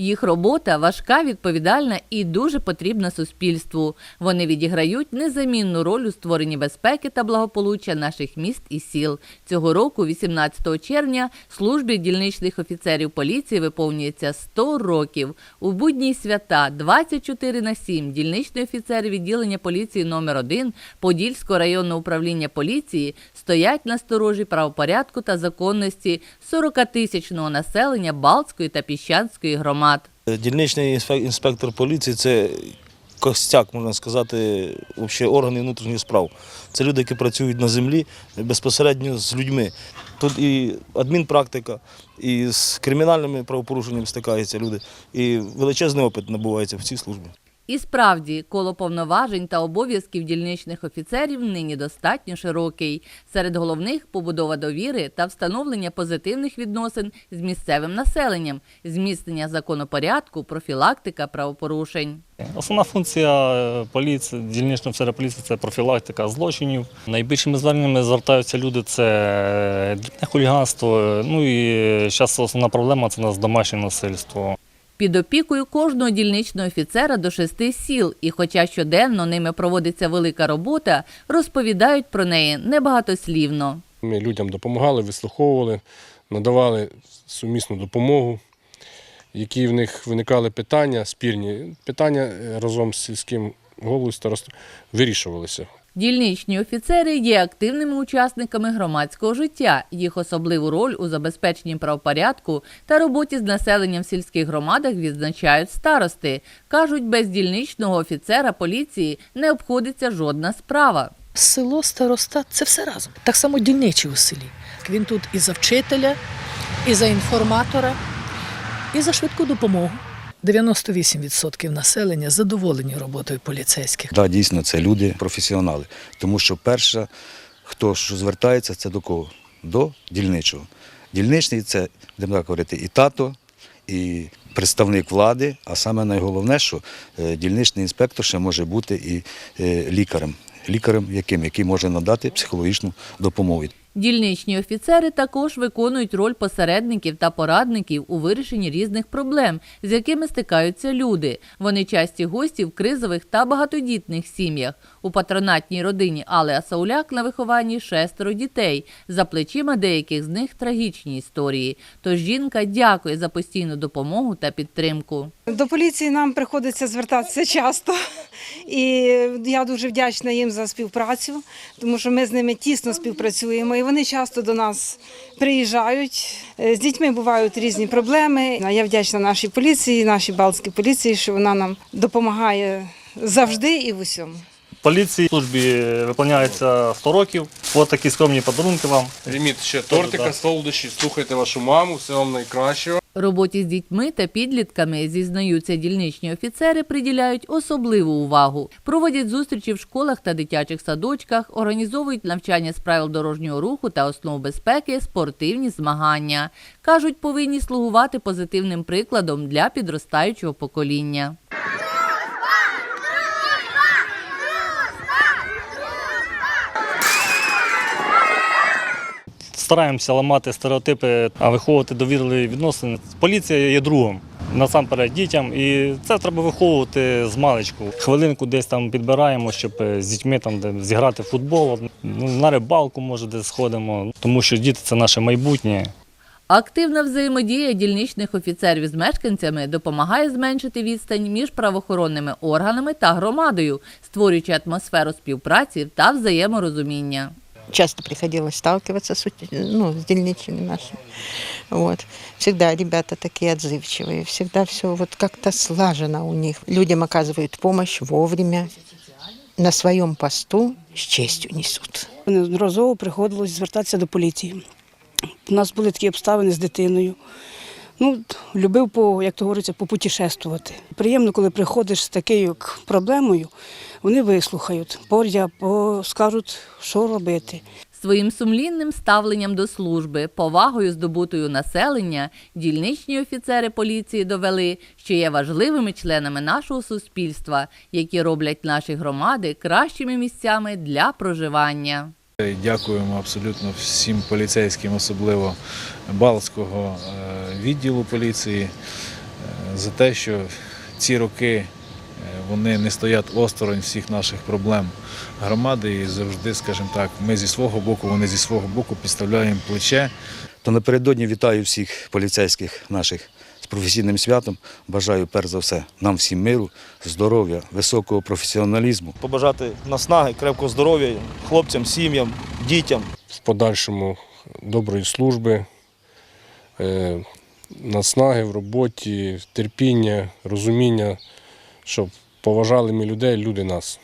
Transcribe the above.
Їх робота важка, відповідальна і дуже потрібна суспільству. Вони відіграють незамінну роль у створенні безпеки та благополуччя наших міст і сіл. Цього року, 18 червня, службі дільничних офіцерів поліції виповнюється 100 років. У будні свята 24 на 7 дільничні офіцери відділення поліції номер 1 Подільського районного управління поліції стоять на сторожі правопорядку та законності 40-тисячного населення Балтської та Піщанської громад. Дільничний інспектор поліції це костяк, можна сказати, взагалі органів внутрішніх справ. Це люди, які працюють на землі безпосередньо з людьми. Тут і адмінпрактика, і з кримінальними правопорушеннями стикаються люди, і величезний опит набувається в цій службі. І справді, коло повноважень та обов'язків дільничних офіцерів нині достатньо широкий. Серед головних побудова довіри та встановлення позитивних відносин з місцевим населенням, зміцнення законопорядку, профілактика правопорушень. Основна функція е, поліції, дільничного офіцера поліції це профілактика злочинів. Найбільшими зверненнями звертаються люди це е, дрібне хуліганство. е, Ну і зараз основна проблема це у нас домашнє насильство. Під опікою кожного дільничного офіцера до шести сіл, і хоча щоденно ними проводиться велика робота, розповідають про неї небагатослівно. Ми людям допомагали, вислуховували, надавали сумісну допомогу. Які в них виникали питання, спірні питання е, разом з сільським головою старостою вирішувалися. Дільничні офіцери є активними учасниками громадського життя. Їх особливу роль у забезпеченні правопорядку та роботі з населенням в сільських громадах відзначають старости. Кажуть, без дільничного офіцера поліції не обходиться жодна справа. Село, староста це все разом. Так само дільничий у селі. Він тут і за вчителя, і за інформатора, і за швидку допомогу. 98% населення задоволені роботою поліцейських. Да, дійсно, це люди, професіонали. Тому що перше, хто ж звертається, це до кого? До дільничого. Дільничний це, будемо так говорити, і тато, і представник влади, а саме найголовне, що е, дільничний інспектор ще може бути і е, лікарем. Лікарем, яким, який може надати психологічну допомогу. Дільничні офіцери також виконують роль посередників та порадників у вирішенні різних проблем, з якими стикаються люди. Вони часті гості в кризових та багатодітних сім'ях. У патронатній родині Алли Асауляк на вихованні шестеро дітей. За плечима деяких з них трагічні історії. Тож жінка дякує за постійну допомогу та підтримку. До поліції нам приходиться звертатися часто, і я дуже вдячна їм за співпрацю, тому що ми з ними тісно співпрацюємо, і вони часто до нас приїжджають. Е, З дітьми бувають різні проблеми. Я вдячна нашій поліції, нашій балтській поліції, що вона нам допомагає завжди і в усьому. Поліції службі виконується 100 років. Ось такі скромні подарунки вам. Візьміть ще тортика, тортика, солодощі, слухайте вашу маму, все вам найкращого. Роботі з дітьми та підлітками, зізнаються дільничні офіцери, приділяють особливу увагу. Проводять зустрічі в школах та дитячих садочках, організовують навчання з правил дорожнього руху та основ безпеки, спортивні змагання. Кажуть, повинні слугувати позитивним прикладом для підростаючого покоління. Стараємося ламати стереотипи, а виховувати довірливі відносини. Поліція є другом. Насамперед дітям, і це треба виховувати з маличку. Хвилинку десь там підбираємо, щоб е, з дітьми там де зіграти футбол, ну, на рибалку, може, десь сходимо, тому що діти це наше майбутнє. Активна взаємодія дільничних офіцерів з мешканцями допомагає зменшити відстань між правоохоронними органами та громадою, створюючи атмосферу співпраці та взаєморозуміння часто приходилось сталкиваться с, ут- ну, с дельничими нашими. Вот. Всегда ребята такие отзывчивые, всегда все вот как-то слажено у них. Людям оказывают помощь вовремя, на своем посту с честью несут. Неодноразово приходилось звертатися до поліції. У нас були такі обставини з дитиною. Ну, любив, по, як то говориться, попутешествувати. Приємно, коли приходиш з такою проблемою, вони вислухають, поряд, скажуть, що робити. Своїм сумлінним ставленням до служби, повагою здобутою населення, дільничні офіцери поліції довели, що є важливими членами нашого суспільства, які роблять наші громади кращими місцями для проживання. Дякуємо абсолютно всім поліцейським, особливо Балтського е, відділу поліції. Е, за те, що ці роки е, вони не стоять осторонь всіх наших проблем громади і завжди, скажімо так, ми зі свого боку, вони зі свого боку підставляємо плече. То напередодні вітаю всіх поліцейських наших професійним святом. Бажаю перш за все нам всім миру, здоров'я, високого професіоналізму. Побажати наснаги, крепкого здоров'я хлопцям, сім'ям, дітям. В подальшому доброї служби, е, наснаги в роботі, терпіння, розуміння, щоб поважали ми людей, люди нас.